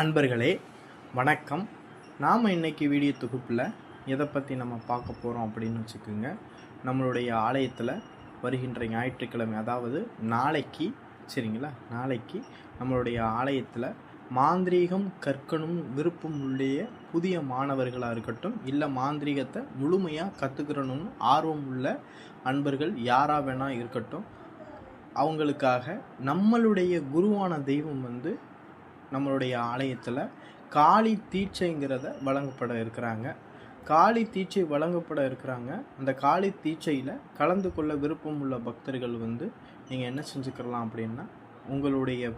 அன்பர்களே வணக்கம். நாம் இன்னைக்கு வீடியோ தொகுப்பில் எதை பற்றி நம்ம பார்க்க போகிறோம் அப்படின்னு வச்சுக்கோங்க. நம்மளுடைய ஆலயத்தில் வருகின்ற ஞாயிற்றுக்கிழமை அதாவது நாளைக்கு சரிங்களா? நாளைக்கு நம்மளுடைய ஆலயத்தில் மாந்திரீகம் கற்கணும் விருப்பம் உள்ள புதிய மாணவர்களாக இருக்கட்டும் இல்லை மாந்திரீகத்தை முழுமையாக கற்றுக்கிறணும்னு ஆர்வம் உள்ள அன்பர்கள் யாராக வேணால் இருக்கட்டும் அவங்களுக்காக நம்மளுடைய குருவான தெய்வம் வந்து நம்மளுடைய ஆலயத்தில் காளி தீட்சைங்கிறத வழங்கப்பட இருக்கிறாங்க. காளி தீட்சை வழங்கப்பட இருக்கிறாங்க. அந்த காளி தீட்சையில் கலந்து கொள்ள விருப்பம் உள்ள பக்தர்கள் வந்து நீங்கள் என்ன செஞ்சுக்கலாம் அப்படின்னா உங்களுடைய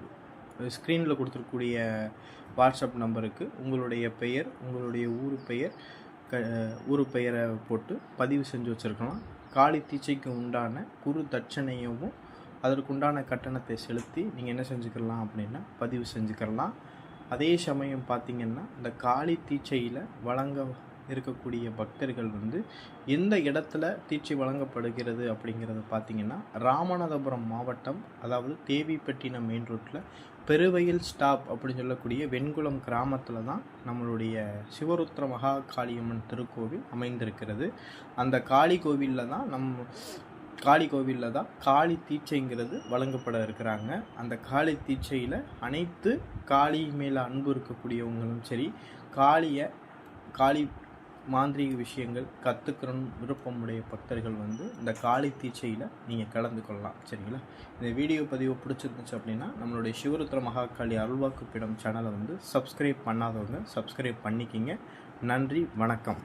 ஸ்க்ரீனில் கொடுத்துருக்கூடிய வாட்ஸ்அப் நம்பருக்கு உங்களுடைய பெயர் உங்களுடைய ஊர் பெயர் க ஊர் பெயரை போட்டு பதிவு செஞ்சு வச்சுருக்கலாம். காளி தீட்சைக்கு உண்டான குரு தட்சணையவும் அதற்குண்டான கட்டணத்தை செலுத்தி நீங்கள் என்ன செஞ்சுக்கலாம் அப்படின்னா பதிவு செஞ்சுக்கலாம். அதே சமயம் பார்த்தீங்கன்னா இந்த காளி தீட்சையில் வழங்க இருக்கக்கூடிய பக்தர்கள் வந்து எந்த இடத்துல தீட்சை வழங்கப்படுகிறது அப்படிங்கிறத பார்த்தீங்கன்னா ராமநாதபுரம் மாவட்டம் அதாவது தேவிப்பட்டினம் மெயின் ரோட்டில் பெருவயில் ஸ்டாப் அப்படின்னு சொல்லக்கூடிய வெண்குளம் கிராமத்தில் தான் நம்மளுடைய சிவருத்ர மகா காளியம்மன் திருக்கோவில் அமைந்திருக்கிறது. அந்த காளி கோவிலில் தான் நம் காளி கோவிலில் தான் காளி தீட்சைங்கிறது வழங்கப்பட இருக்கிறாங்க. அந்த காளி தீட்சையில் அனைத்து காளி மேலே அன்பு இருக்கக்கூடியவங்களும் சரி காளியை காளி மாந்திரீக விஷயங்கள் கற்றுக்கணும் விருப்பமுடைய பக்தர்கள் வந்து இந்த காளி தீட்சையில் நீங்கள் கலந்து கொள்ளலாம் சரிங்களா? இந்த வீடியோ பதிவு பிடிச்சிருந்துச்சு அப்படின்னா நம்மளுடைய சிவருத்திர மகாகாளி அருள்வாக்குப்பிடம் சேனலை வந்து சப்ஸ்கிரைப் பண்ணாதவங்க சப்ஸ்கிரைப் பண்ணிக்கிங்க. நன்றி வணக்கம்.